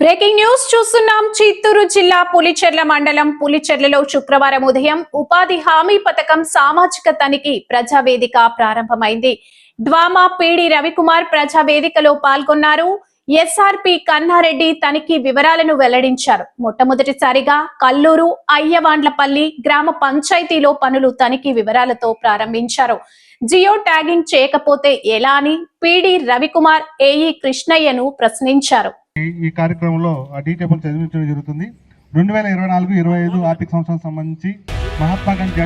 Breaking news చూస్తున్నాం. చిత్తూరు జిల్లా పులిచెర్ల మండలం పులిచెర్లలో శుక్రవారం ఉదయం ఉపాధి హామీ పథకం సామాజిక తనిఖీ ప్రజావేదిక ప్రారంభమైంది. డ్వామా పీడి రవికుమార్ ప్రజావేదికలో పాల్గొన్నారు. ఎస్ఆర్పి కన్నారెడ్డి తనిఖీ వివరాలను వెల్లడించారు. మొట్టమొదటిసారిగా కల్లూరు అయ్యవాండ్లపల్లి గ్రామ పంచాయతీలో పనులు తనిఖీ వివరాలతో ప్రారంభించారు. జియో ట్యాగింగ్ చేయకపోతే ఎలా అని పిడి రవికుమార్ ఏఈ కృష్ణయ్యను ప్రశ్నించారు. ఈ- కార్యక్రమంలో చదివించడం జరుగుతుంది. రెండు వేల ఇరవై నాలుగు ఇరవై ఐదు ఆర్థిక సంవత్సరం సంబంధించి మహాత్మా గాంధీ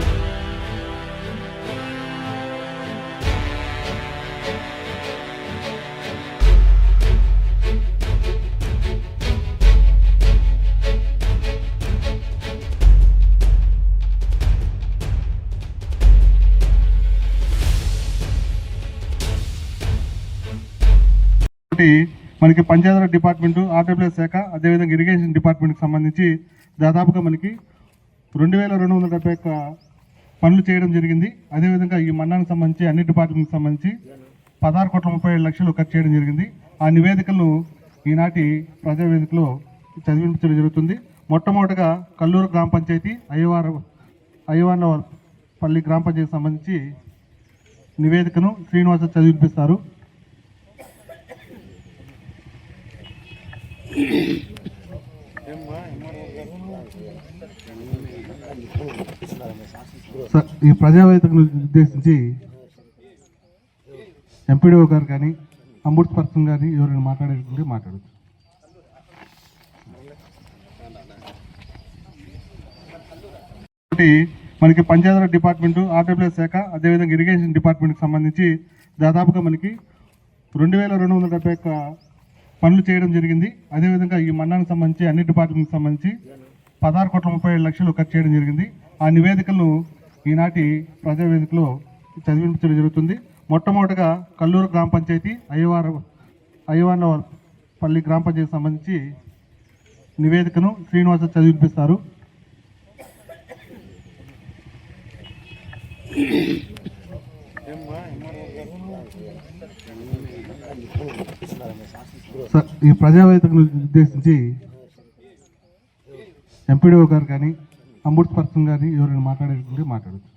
మనకి పంచాయతీరాజ్ డిపార్ట్మెంట్ ఆర్డబ్ల్యూ శాఖ అదేవిధంగా ఇరిగేషన్ డిపార్ట్మెంట్కి సంబంధించి దాదాపుగా మనకి రెండు వేల రెండు వందల డెబ్బై ఒక్క పనులు చేయడం జరిగింది. అదేవిధంగా ఈ మన్నానికి సంబంధించి అన్ని డిపార్ట్మెంట్కి సంబంధించి పదహారు కోట్ల ముప్పై ఏడు లక్షలు ఖర్చు చేయడం జరిగింది. ఆ నివేదికలను ఈనాటి ప్రజావేదికలో చదివించడం జరుగుతుంది. మొట్టమొదటిగా కల్లూరు గ్రామ పంచాయతీ అయ్యవార అయ్యవార్ల పల్లి గ్రామ పంచాయతీకి సంబంధించి నివేదికను శ్రీనివాస చదివిపిస్తారు. ఈ ప్రజావేదికను ఉద్దేశించి ఎంపీడీఓ గారు కానీ అమృత్ పర్సన్ కానీ ఎవరైనా మాట్లాడేది మాట్లాడచ్చు. మనకి పంచాయతీరాజ్ డిపార్ట్మెంట్ ఆర్డబ్ల్యూ శాఖ అదేవిధంగా ఇరిగేషన్ డిపార్ట్మెంట్కి సంబంధించి దాదాపుగా మనకి రెండు వేల రెండు వందల డెబ్బై ఒక్క పనులు చేయడం జరిగింది అదేవిధంగా ఈ మండలానికి సంబంధించి అన్ని డిపార్ట్మెంట్కి సంబంధించి పదహారు కోట్ల ముప్పై ఏడు లక్షలు ఖర్చు చేయడం జరిగింది ఆ నివేదికలను ఈనాటి ప్రజావేదికలో చదివించడం జరుగుతుంది మొట్టమొదటిగా కల్లూరు గ్రామ పంచాయతీ అయ్యవార అయ్యవార్ల పల్లి గ్రామ పంచాయతీ సంబంధించి నివేదికను శ్రీనివాస చదివిపిస్తారు ఈ ప్రజావేదికను ఉద్దేశించి ఎంపీడీఓ గారు కానీ అమృత్ పర్సన్ కానీ ఎవరైనా మాట్లాడేది మాట్లాడచ్చు.